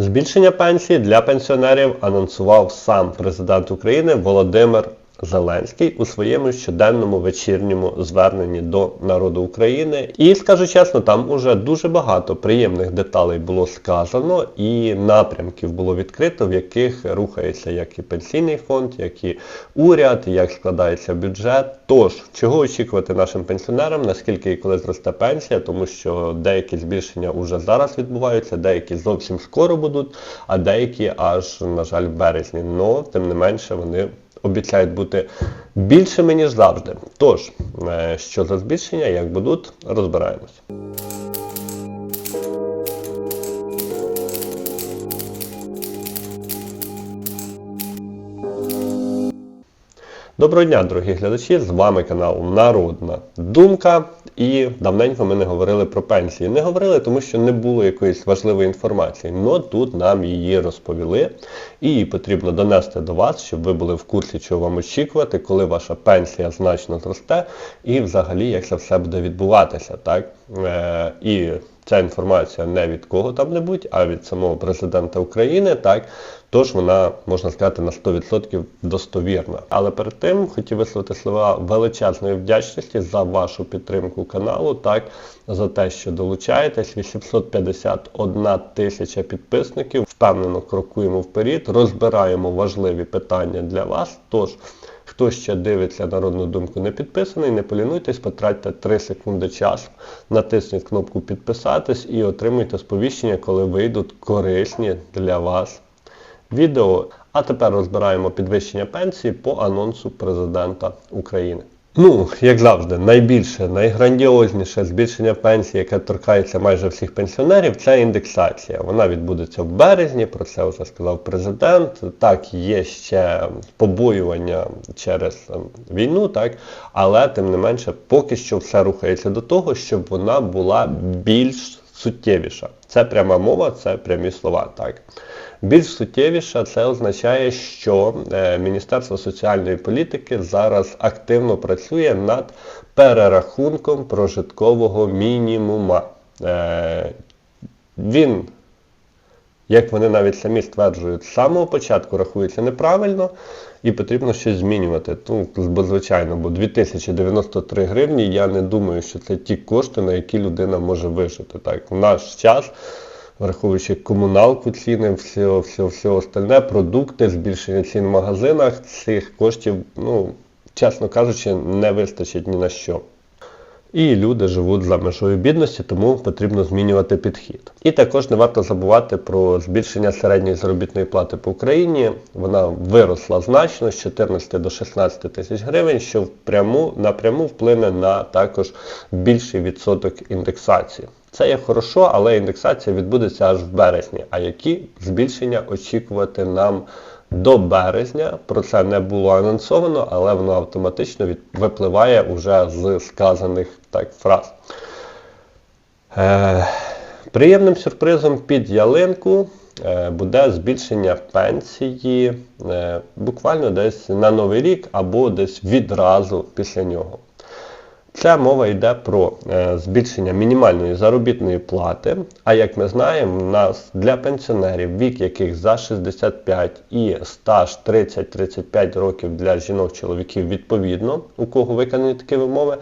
Збільшення пенсії для пенсіонерів анонсував сам президент України Володимир Зеленський у своєму щоденному вечірньому зверненні до народу України. І скажу чесно, там уже дуже багато приємних деталей було сказано, і напрямків було відкрито, в яких рухається як і пенсійний фонд, як і уряд, як складається бюджет. Тож, чого очікувати нашим пенсіонерам, наскільки і коли зросте пенсія, тому що деякі збільшення вже зараз відбуваються, деякі зовсім скоро будуть, а деякі аж, на жаль, в березні. Но тим не менше вони обіцяють бути більшими, ніж завжди. Тож, е, що за збільшення, як будуть, розбираємось. Доброго дня, дорогі глядачі! З вами канал Народна Думка. І давненько ми не говорили про пенсії. Не говорили, тому що не було якоїсь важливої інформації. Но тут нам її розповіли. І її потрібно донести до вас, щоб ви були в курсі, чого вам очікувати, коли ваша пенсія значно зросте, і взагалі як це все буде відбуватися. так? Е, І ця інформація не від кого-там-небудь, а від самого президента України. так? Тож вона, можна сказати, на 100% достовірна. Але перед тим хотів висловити слова величезної вдячності за вашу підтримку каналу, так, за те, що долучаєтесь. 851 тисяча підписників. Впевнено крокуємо вперед, розбираємо важливі питання для вас. Тож, хто ще дивиться народну думку не підписаний, не полінуйтесь, потратьте 3 секунди часу, натисніть кнопку підписатись і отримуйте сповіщення, коли вийдуть корисні для вас відео. А тепер розбираємо підвищення пенсії по анонсу президента України. Ну, як завжди, найбільше, найграндіозніше збільшення пенсії, яке торкається майже всіх пенсіонерів, це індексація. Вона відбудеться в березні, про це вже сказав президент. Так, є ще побоювання через ем, війну, так, але тим не менше, поки що все рухається до того, щоб вона була більш суттєвіша. Це пряма мова, це прямі слова. так. Більш суттєвіше це означає, що е, Міністерство соціальної політики зараз активно працює над перерахунком прожиткового мінімума. Е, він, як вони навіть самі стверджують, з самого початку рахується неправильно і потрібно щось змінювати. Ну, звичайно, бо 2093 гривні, я не думаю, що це ті кошти, на які людина може вижити. Так, В наш час враховуючи комуналку ціни, все, все, все остальне, продукти, збільшення цін в магазинах, цих коштів, ну, чесно кажучи, не вистачить ні на що. І люди живуть за межою бідності, тому потрібно змінювати підхід. І також не варто забувати про збільшення середньої заробітної плати по Україні. Вона виросла значно з 14 до 16 тисяч гривень, що впряму, напряму вплине на також більший відсоток індексації. Це є хорошо, але індексація відбудеться аж в березні. А які збільшення очікувати нам до березня? Про це не було анонсовано, але воно автоматично від... випливає уже з сказаних так фраз. Е... Приємним сюрпризом під ялинку е, буде збільшення пенсії е, буквально десь на новий рік або десь відразу після нього. Ця мова йде про е, збільшення мінімальної заробітної плати. А як ми знаємо, у нас для пенсіонерів, вік яких за 65 і стаж 30-35 років для жінок-чоловіків відповідно, у кого виконані такі вимови,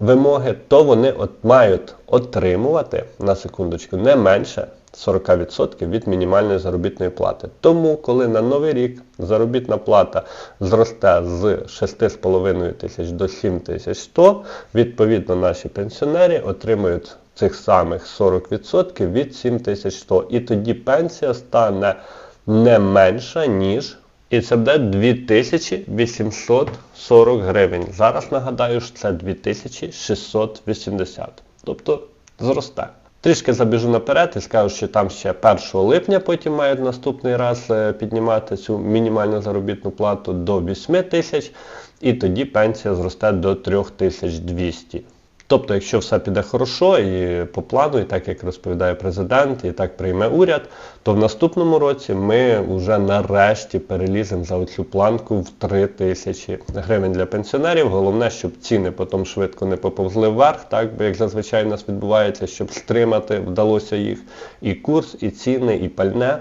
вимоги, то вони от мають отримувати на секундочку не менше 40% від мінімальної заробітної плати. Тому, коли на новий рік заробітна плата зросте з 6,5 тисяч до 7100, відповідно наші пенсіонери отримують цих самих 40% від 7100. І тоді пенсія стане не менша, ніж. І це буде 2840 гривень. Зараз нагадаю, що це 2680. Тобто зросте. Трішки забіжу наперед і скажу, що там ще 1 липня потім мають наступний раз е, піднімати цю мінімальну заробітну плату до 8 тисяч, і тоді пенсія зросте до 3200. Тобто, якщо все піде хорошо і по плану, і так як розповідає президент, і так прийме уряд, то в наступному році ми вже нарешті переліземо за оцю планку в 3 тисячі гривень для пенсіонерів. Головне, щоб ціни потім швидко не поповзли вверх, так? Бо як зазвичай у нас відбувається, щоб стримати вдалося їх. І курс, і ціни, і пальне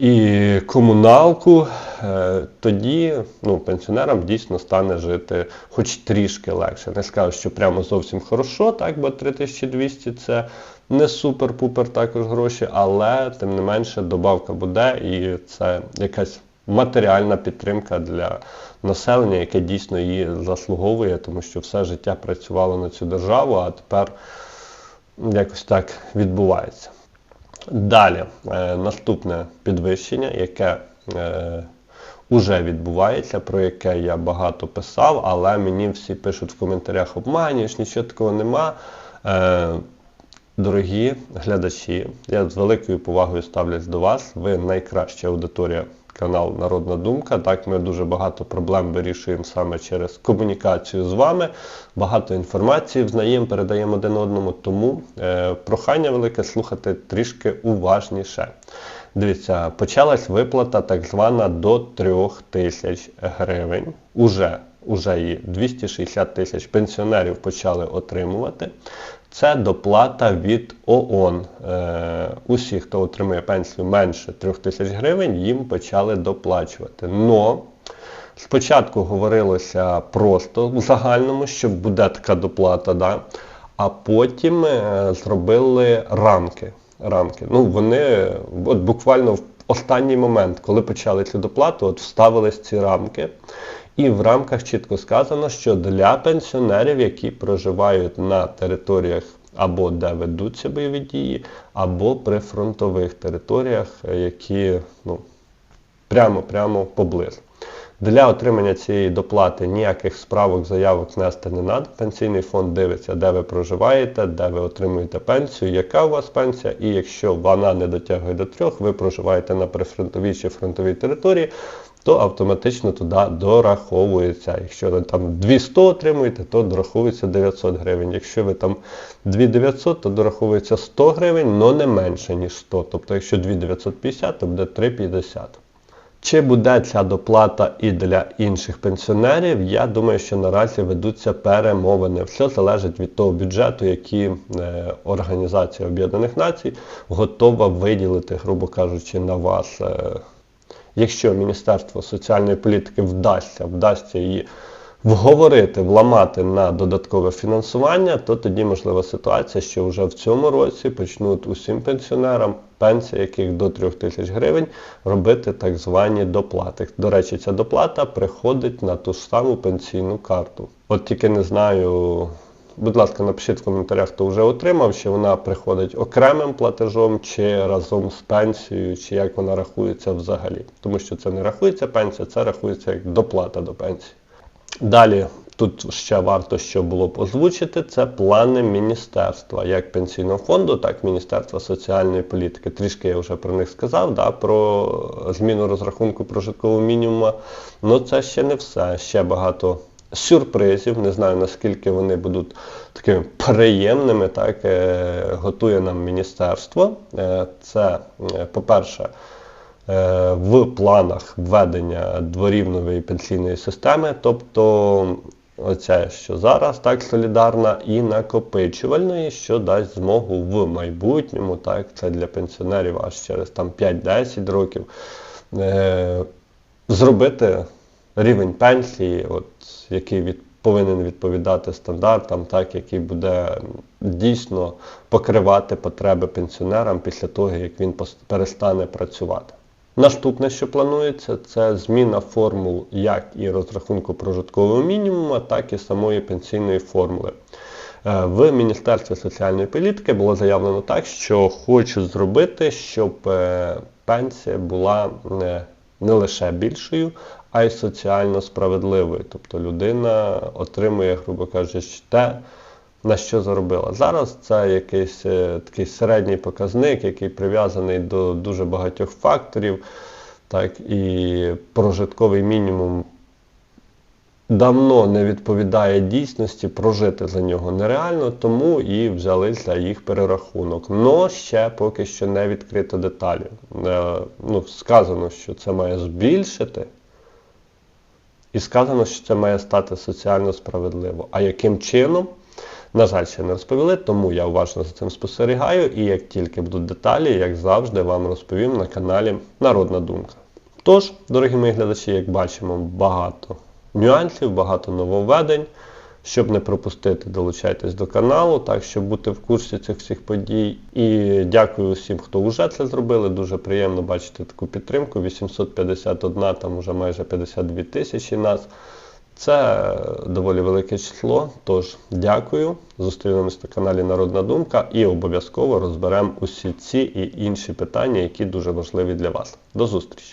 і комуналку, е, тоді ну, пенсіонерам дійсно стане жити хоч трішки легше. Не скажу, що прямо зовсім хорошо, так, бо 3200 це не супер-пупер також гроші, але тим не менше добавка буде і це якась матеріальна підтримка для населення, яке дійсно її заслуговує, тому що все життя працювало на цю державу, а тепер якось так відбувається. Далі, е, наступне підвищення, яке вже уже відбувається, про яке я багато писав, але мені всі пишуть в коментарях обманюєш, нічого такого нема. Е, дорогі глядачі, я з великою повагою ставлюсь до вас. Ви найкраща аудиторія канал Народна Думка. Так, ми дуже багато проблем вирішуємо саме через комунікацію з вами. Багато інформації взнаємо, передаємо один одному. Тому е, прохання велике слухати трішки уважніше. Дивіться, почалась виплата так звана до 3 тисяч гривень. Уже Уже її 260 тисяч пенсіонерів почали отримувати. Це доплата від ООН. Е, Усі, хто отримує пенсію менше 3 тисяч гривень, їм почали доплачувати. Но спочатку говорилося просто в загальному, що буде така доплата, да? а потім е, зробили рамки. рамки. Ну, Вони от буквально в останній момент, коли почали цю доплату, от вставились ці рамки. І в рамках чітко сказано, що для пенсіонерів, які проживають на територіях або де ведуться бойові дії, або при фронтових територіях, які ну, прямо-прямо поблизу. Для отримання цієї доплати ніяких справок, заявок нести не треба. Пенсійний фонд дивиться, де ви проживаєте, де ви отримуєте пенсію, яка у вас пенсія, і якщо вона не дотягує до трьох, ви проживаєте на прифронтовій чи фронтовій території, то автоматично туди дораховується. Якщо ви там 200 отримуєте, то дораховується 900 гривень. Якщо ви там 2900, то дораховується 100 гривень, але не менше, ніж 100. Тобто, якщо 2950, то буде 350. Чи буде ця доплата і для інших пенсіонерів, я думаю, що наразі ведуться перемовини. Все залежить від того бюджету, який е, Організація Об'єднаних Націй готова виділити, грубо кажучи, на вас. Е, якщо Міністерство соціальної політики вдасться, вдасться її вговорити, вламати на додаткове фінансування, то тоді можлива ситуація, що вже в цьому році почнуть усім пенсіонерам, пенсія яких до 3 тисяч гривень, робити так звані доплати. До речі, ця доплата приходить на ту ж саму пенсійну карту. От тільки не знаю. Будь ласка, напишіть в коментарях, хто вже отримав, чи вона приходить окремим платежом, чи разом з пенсією, чи як вона рахується взагалі. Тому що це не рахується пенсія, це рахується як доплата до пенсії. Далі тут ще варто що було б озвучити, це плани міністерства, як пенсійного фонду, так і Міністерства соціальної політики. Трішки я вже про них сказав, да, про зміну розрахунку прожиткового мінімуму. Ну це ще не все. Ще багато сюрпризів. Не знаю наскільки вони будуть такими приємними. Так, е, Готує нам міністерство. Е, це, е, по-перше, в планах введення дворівнової пенсійної системи, тобто оця, що зараз так солідарна, і накопичувальної, що дасть змогу в майбутньому, так, це для пенсіонерів аж через там 5-10 років, е, зробити рівень пенсії, от, який від, повинен відповідати стандартам, так, який буде дійсно покривати потреби пенсіонерам після того, як він перестане працювати. Наступне, що планується, це зміна формул як і розрахунку прожиткового мінімуму, так і самої пенсійної формули. Е, в Міністерстві соціальної політики було заявлено так, що хочуть зробити, щоб е, пенсія була не, не лише більшою, а й соціально справедливою. Тобто людина отримує, грубо кажучи, те на що заробила. Зараз це якийсь е, такий середній показник, який прив'язаний до дуже багатьох факторів. Так, І прожитковий мінімум давно не відповідає дійсності, прожити за нього нереально, тому і взялись за їх перерахунок. Но ще поки що не відкрито деталі. Е, ну, сказано, що це має збільшити. І сказано, що це має стати соціально справедливо. А яким чином? На жаль, ще не розповіли, тому я уважно за цим спостерігаю і як тільки будуть деталі, як завжди, вам розповім на каналі Народна Думка. Тож, дорогі мої глядачі, як бачимо, багато нюансів, багато нововведень. Щоб не пропустити, долучайтесь до каналу, так щоб бути в курсі цих всіх подій. І дякую усім, хто вже це зробили. Дуже приємно бачити таку підтримку. 851, там вже майже 52 тисячі нас. Це доволі велике число. Тож дякую. Зустрінемось на каналі Народна Думка і обов'язково розберемо усі ці і інші питання, які дуже важливі для вас. До зустрічі!